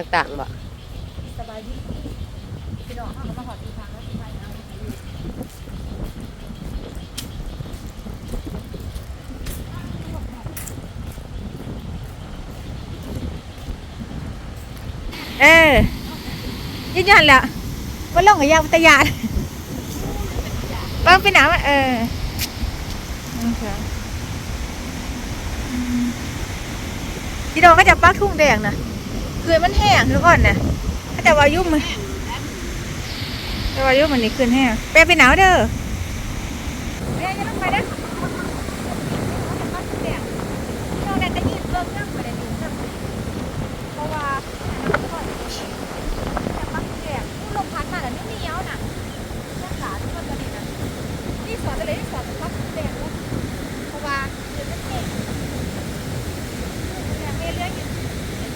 ต่างๆบ่สบายดีพี่น้องเขาก็มาหอดอีทางแล้วสบายนะเออยืนยันแล้วว่าล่องกับยาวิทยานบางเป็นหนาวเออพี่โดนก็จะปักทุ่งแดงนะ คือมันแห้งทุกคนนะเขาจะวายุ่มมันจะวายุ่มมันนี่คืนแห้งแปลเป็นหนาวเด้อเฮ้ยจะต้องไปนะปักทุ่งแดงพี่โดนจะยืนเริ่มนั่งไปเลยยืนเริ่มเพราะว่าอันนั้นก่อนแต่ปักทุ่งแดงลมพัดมาแล้วไม่เหนียวน่ะรักษาทุกคนตอนนี้นะนี่สอนอะไรนี่สอนปักทุ่งแดงเนอะเพราะว่าเดี๋ยวมันเก่ง เนี่ยมีเรื่องอยู่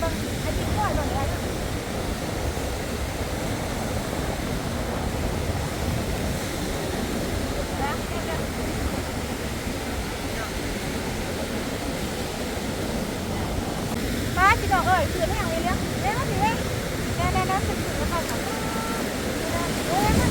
บางอาทิตย์ก่อนบางอะไรนะมาพี่น้องเอ้ยคือไม่อย่างนี้เรื่องเรื่องสิเว้ยแน่แน่แน่เป็นถึงแล้วค่ะเอ้ย เยอ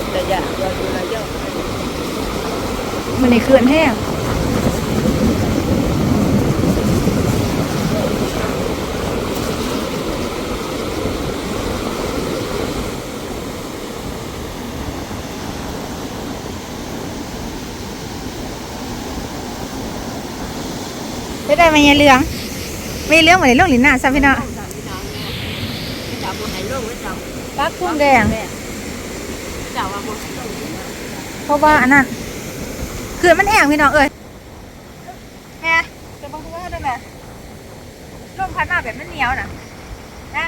ะแต่ยากเราดูแลเยอะ มันนี่เขื่อนแห้งได้ได้มาเงี้ยเหลืองไม่เหลืองเหมือนในเรื่องหลินหน้าซะพี่น้องจับบ่ให้ลงไว้จับปักทุ่งแดงจับว่าบ่ให้ลงเพราะว่าอันนั้น คือมันแห้งพี่น้องเอ้ยแม่จะบังคับว่าได้ไหมลมพัดมาแบบมันเหนียวน่ะนะ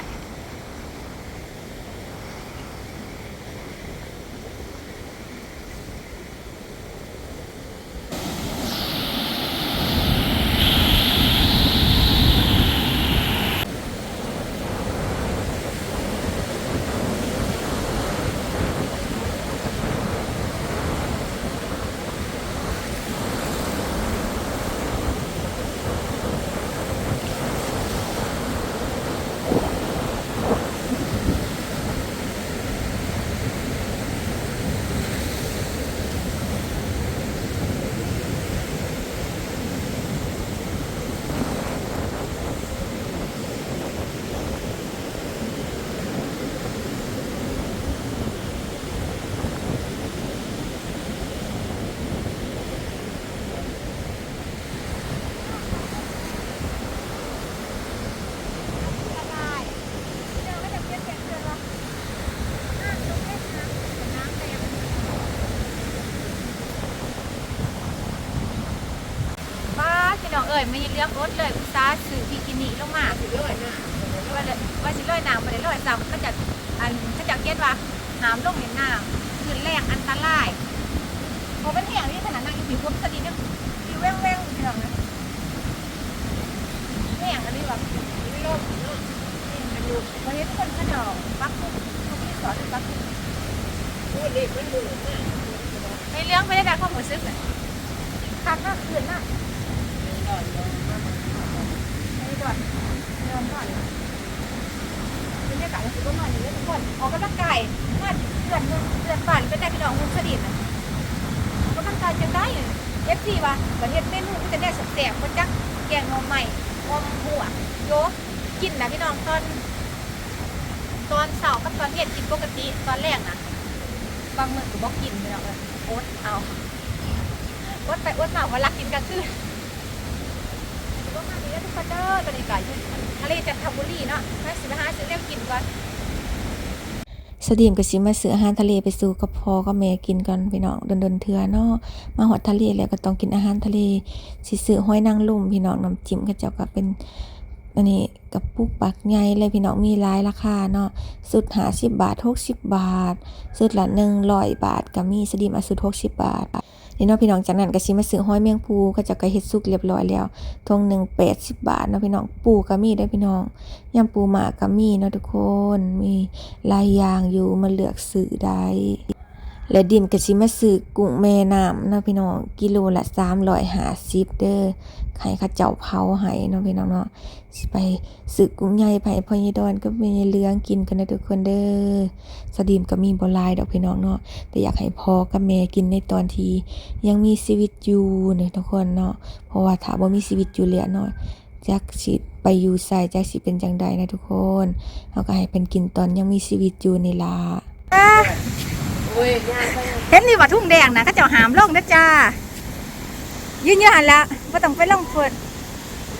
ป้า พี่น้องเอ้ยไม่เลือกรถเลยอุตส่าห์ซื้อบิกินี่ลงมา สิเลยนะว่าเลยว่าสิลอยน้ำไปเลยลอยซ้ำก็จะอันก็จะเก็ตว่าน้ำลงในน้ำคือแรงอันตรายเพราะเป็นแห้งนี่ขนาดนั่งอยู่ผิวผมสะดีเนี่ยผิวแว่งแว่งพี่น้องนะแห้งอันนี้แบบไม่ลงอันอยู่วันนี้ทุกคนขนมปักทุกทุกที่สอนปักทุกพูดดิมันดูนะไม่เลี้ยงไม่ได้ได้ความรู้สึกเลยคักมากคืนมากก่อนลงมาไปก่อนนอนก่อนบรรยากาศคือประมาณนี้เลยทุกคนออกกำลังกายมาเดือนหนึงเดือนป่า ซีว่ะประเทศเมนูมันจะได้สแสบๆมันจักแกงงอใหม่งอมหัวโยกินนะพี่น้องตอน ตอนเสาร์กับตอนเย็นกินปกติตอนแรกนะบางมื้อก็บอกกินพี่น้องเลยอดเอาอดไปอดมาว่ารักกินกลางคืน ก็มาดีแล้วทุกคนเด้อตอนนี้ก็อยู่ทะเลจันทบุรีเนาะมาสิมาหาซื้อแนวกินก่อนสดีมก็สิมาซื้ออาหารทะเลไปสู่กับพ่อกับแม่กินกันพี่น้องเดินๆเทื่อเนาะมาฮอดทะเลแล้วก็ต้องกินอาหารทะเลสิซื้อห้อยนางรมพี่น้องน้ำจิ้มก็เจ้าก็เป็นอันนี้กับปุกปักใหญ่เลยพี่น้องมีหลายราคาเนาะสุด50บบาท60บบาท สุดละ100บาทก็มีสดีมอาสุด60บาท นี่เนาะพี่น้องจากนั้นก็สิมาซื้อห้อยเมียงภูก็จะก็เฮ็ดสุกเรียบร้อยแล้วทงหนึ่งแปดสิบบาทเนาะพี่น้องปูก็มีด้อพี่น้องยำปูหมากก็มีเนาะทุกคนมีหลายอย่างอยู่มาเลือกซื้อได้ และดิมก็สิมาซื้อกุ้งแม่น้ำเนาะพี่น้องกิโลละ350เด้อใครเขาเจ้าเผาให้เนาะพี่น้องเนาะสิไปซื้อกุ้งใหญ่ไปพอยายดอนก็มีเลี้ยงกินกันนะทุกคนเด้อสดีมก็มีบ่ลายดอกพี่น้องเนาะแต่อยากให้พ่อกับแม่กินในตอนที่ยังมีชีวิตอยู่เนาะทุกคนเนาะเพราะว่าถ้าบ่มีชีวิตอยู่แล้วเนาะจักสิไปอยู่ไสจักสิเป็นจังใดนะทุกคนเขาก็ให้เป็นกินตอนยังมีชีวิตอยู่ในลา เห็นนี่ว่าทุ่งแดงนะเขาเจ้าหามล่องนะจ้ายืนยู่หันละบ่ต้องไปล่องเฟิด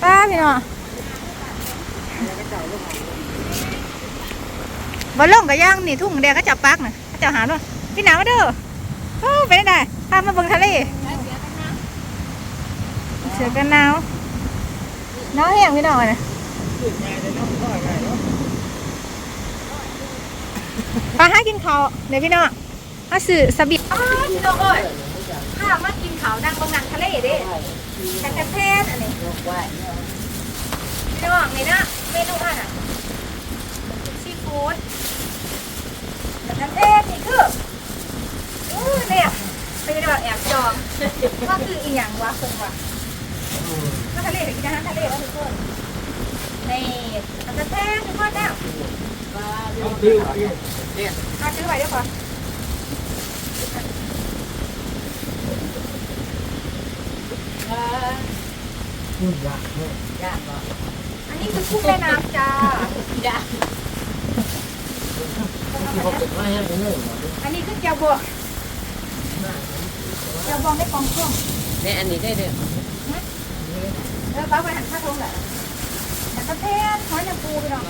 ป้าพี่น้องบ่ลงก็ย่างนี่ทุ่งแดงเขาเจ้าปักนะเขาเจ้าหามลงพี่หนาวมาเด้อโอ้ไปได้พามาเบิ่งทะเลเสือกันหนาวหนาวแห้งพี่น้องอะนะไปหากินข้าวเดี๋ยวพี่น้อง มาสื่อสบิอ๋อพี่น้องเอ้ยข้ามากินข้าวนั่งบนนังทะเลเด้แต่แพทย์อันนี้ไหวพี่น้องนี่นะเมนูอาหารซีฟู้ดแต่แพทย์นี่คืออู้เนี่ยไปดูแบบแอบจองว่าคืออีหยังวะคนวะมาทะเลหรือกินอาหารทะเลวะทุกคนนี่แต่แพทย์ทุกคนแล้วปลาเรือเอาซื้อไว้เดี๋ยวก่อนปลาย่างบ่อันนี้คือกุ้งแม่น้ำจ้าย่างอันนี้คือเจียวบวกเจียวบวกได้กองเครื่องเนี่ยอันนี้ได้เด้อเออป้าไปหันข้าวทงแหละแต่ประเทศหอยนางปูไปหน่อย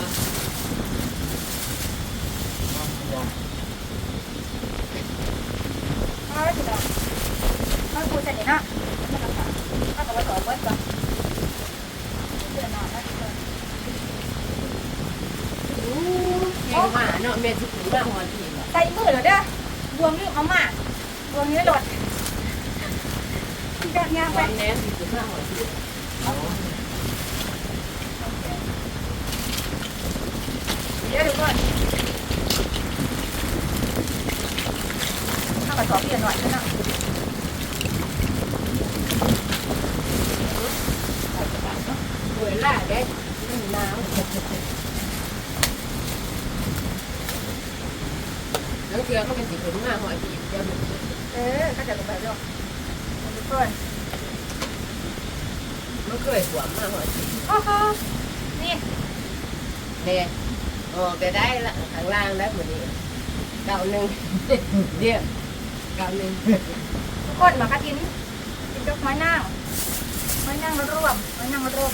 เอาไว้สิเนาะหอยปูจะนี่นะไม่ต้องถามถ้ากับว่าต่อเบิดก่อนเดือนหน้านะเดือน แห้งมาเนาะแม่สิถึงมาหอดที่บ่ใส่มือเหรอเด้อบวงนี่เอามาบวงนี้หลดที่แบบย่างคไปวามแน่สิถึงมาหอดที่เดี๋ยวดูก่อนข้าวกระสอบเปลี่ยนหน่อยนะ โอ้ยล่าได้มันหนาวแล้วเกลือก็เป็นสิถึงมากหอดที่เดียวมันเออก็จะลงไปด้วยดูก่อนมันเคยสวมมากหอดที่โอ้โหนี่เด้ออกแต่ได้ละข้างล่างได้หมดนี้เก่าหนึ่งเดี๋ยวเก่าหนึ่งทุกคนมากระทินกินกับไม้นั่งไม้นั่งรวมไม้นั่งรวม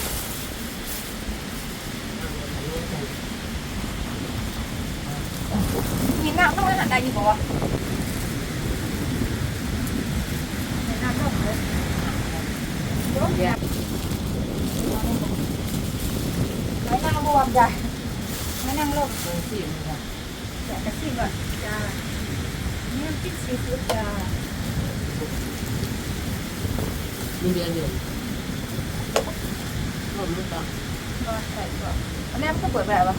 น้ำต้องอาหารได้อยู่บ่วะมีน้ำต้องเลยเดี๋ยวไม้นั่งรวมจ้ะไม้นั่งรวมมันสิมันเดี๋ยวจะชิมก่อนจ้านี่น้ำจิ้มซีฟู้ดจ้ามีเดือนหนึ่งผมรู้ต่อก็ใส่ก่อนอันนี้มันก็เปิดแบบวะ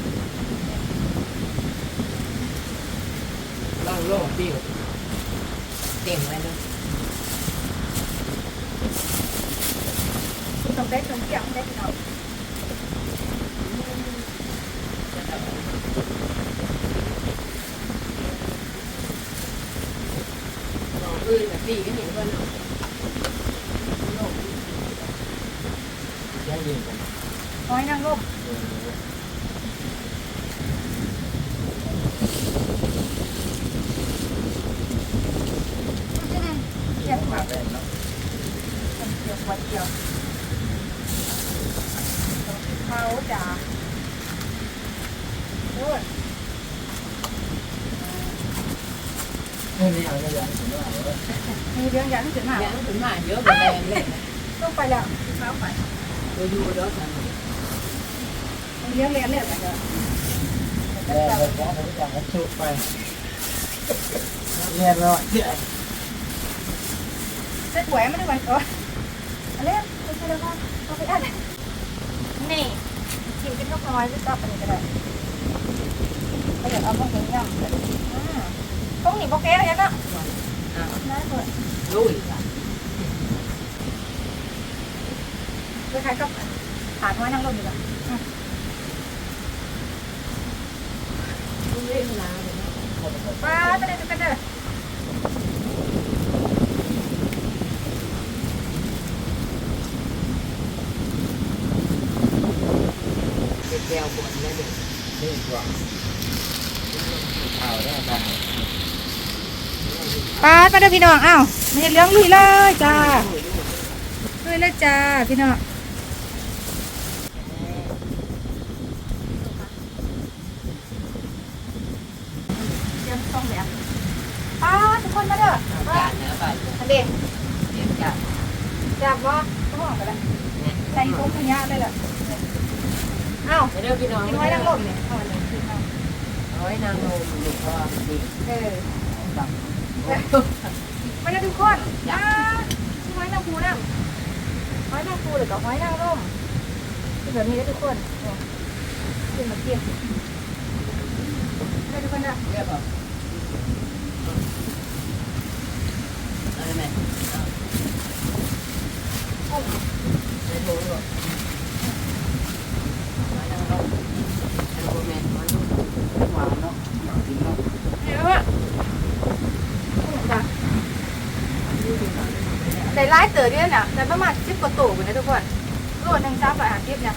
ลอง โลกปิ้วเต็มไว้เลยต้องได้ตรงเกี่ยงได้พี่น้องลองอื่นแบบปีก็เห็นว่าเนาะโลกน้อยนั่งร่ม กี่ยวกับเกี่ยวกับเกี่ยวเมาจ้าโอ้ยนี่นี่เอาอย่างผมว่าเอาไว้มีเรื่อง เยอะเลยเลยต้องไปแล้วเช้าไปดูดูเด้อจังมีเรื่องเรียนเรียนไปเถอะแย่เลยของผมจะให้ชุบไปเรียนแล้วเดี๋ยวเซ็ตหวยไม่ได้วันก่อนอะไรไม่ใช่แล้วก็เอาไปอ่านนี่กินเป็นนกน้อยก็จับอันนี้ก็ได้ก็อยากเอาพวกนี้ย่ำต้องหนีโปเกะอะไรนะได้หมดดูอีกคล้ายๆกับผ่านไว้นั่งลมอยู่ละดูเรื่องราวป้าจะได้กันเด้อ กแก้วบนเลยเด็กนี่กว่าเอาได้ได้ปาดมาเด้อพี่น้องอ้าวมาเห็นเรื่องลุยเลยจ้าลุยเลยจ้าพี่น้องเตรียมต้องแบบปาทุกคนมาเด้อจานเนื้อไปอันเด็กจับจับว่าต้องบอกกันเลยใส่ตุ้มขยะเลยล่ะ อ้าวเดี๋ยวพี่น้องกินไว้นั่งลมเนี่ยเอาอันนี้กินเอาเอาไว้นางลมหนึ่งพอดีเออตับมาเด้อทุกคนจ้าที่ไว้นั่งพูนั่งไว้นั่งพูหรือกับไว้นั่งร่มเป็นแบบนี้ได้อทุกคนเนี่ยขึ้นมาเทียบได้ทุกคนนะเรียบร้อยอะไรแม่ในถุงก่อนมานั่งลงอันโบแมนมันหวานเนาะกินเนาะ เห็น ไหมวะจ้ะได้ไล่เต๋อเดียวเนี่ยได้ประมาณสิบกว่าตัวอยู่นะทุกคนโลหนึ่งสามร้อยห้าสิบเนี่ย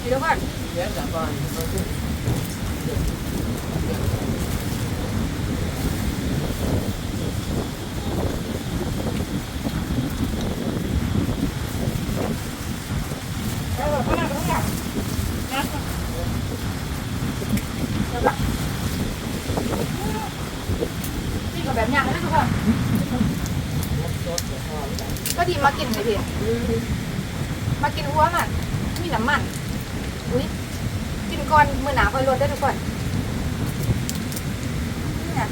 นี่ทุกคนเรียบร้อยก่อน เออข้างหน้าข้างหลังนะเดี๋ยวก่อนนี่ก็แบบอย่างนั้นนะทุกคนก็ ดีมากินเลยพี่มากินหัวมันมีน้ำมัน อุ้ยกินก่อนมือหนาคอยลดได้ทุกคนนี่นะ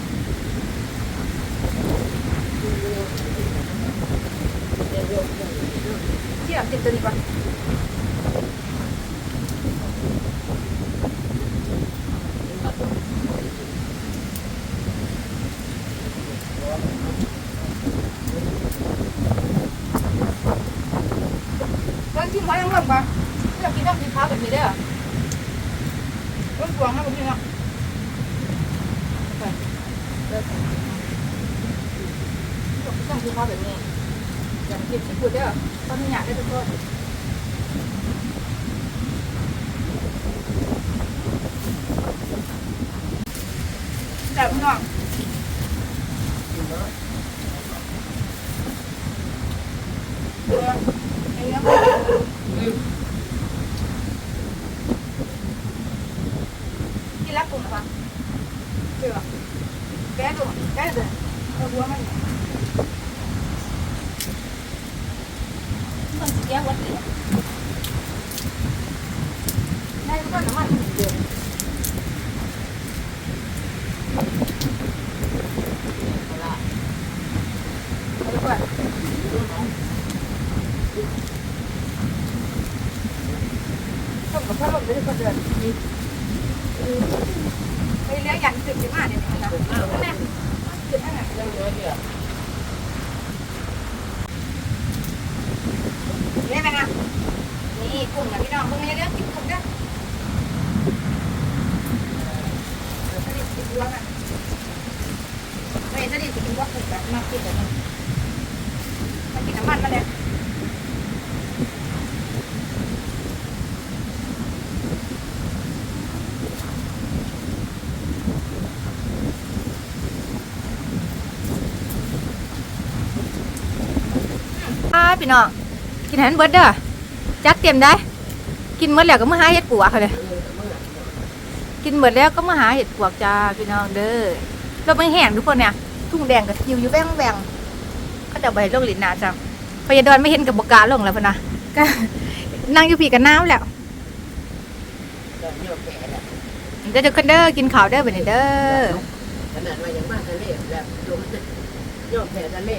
ที่หลังติดตัวนี้ก่อนเรื่องที่ไว้ยังหล่นปะเรื่องกินต้องกินข้าวแบบนี้ได้เหรอเรื่องกวางนะแบบนี้เนาะไปเลิกต้องกินข้าวแบบนี้อย่างกินซีฟู้ดได้ เหรอต้องมีอยากได้ทุกคนแต่พี่น้องเออไอ้เนี้ย ที่รักกลุ่มปะเชื่อแกดูแกดูเราบัวมัน มันแก้วัดเลยได้ก็น้ำมันเดือดเอาดีกว่าต้มกับข้าวต้มได้ก็เดือด ไปเลี้ยงยันสิบสิบห้าเนี่ยนะแม่สิบห้า เรื่องเยอะเยอะ เลี้ยงไหมคะนี่กลุ่มกับพี่น้องเพิ่งเลี้ยงกินกลุ่มเด้อสนิทกินวัวกันไม่สนิทกินวัวกลุ่มแบบมากินแบบนี้มากินน้ำมันมาเลย พี่น้องกินให้มันเบิร์ดเด้อจัดเต็มได้ กินหมดแล้วก็มาหาเห็ดปวกเขาเลยกินหมดแล้วก็มาหาเห็ดปวกจ้าพี่น้องเด้อเราไม่แห้งทุกคนเนี่ยทุ่งแดงกับทิวอยู่แว่งแวงเขาจะไปลงหลินนาจ้ะพยาดอนไม่เห็นกับบกาลงแล้วพนะก็นั่งอยู่พี่กับน้ำแล้วก็โยกแก่แล้วเดี๋ยวเดี๋ยวคนเด้อกินข้าวเด้อไปเด้อขนาดว่ายังมากทะเลแบบลมโยกแก่ทะเล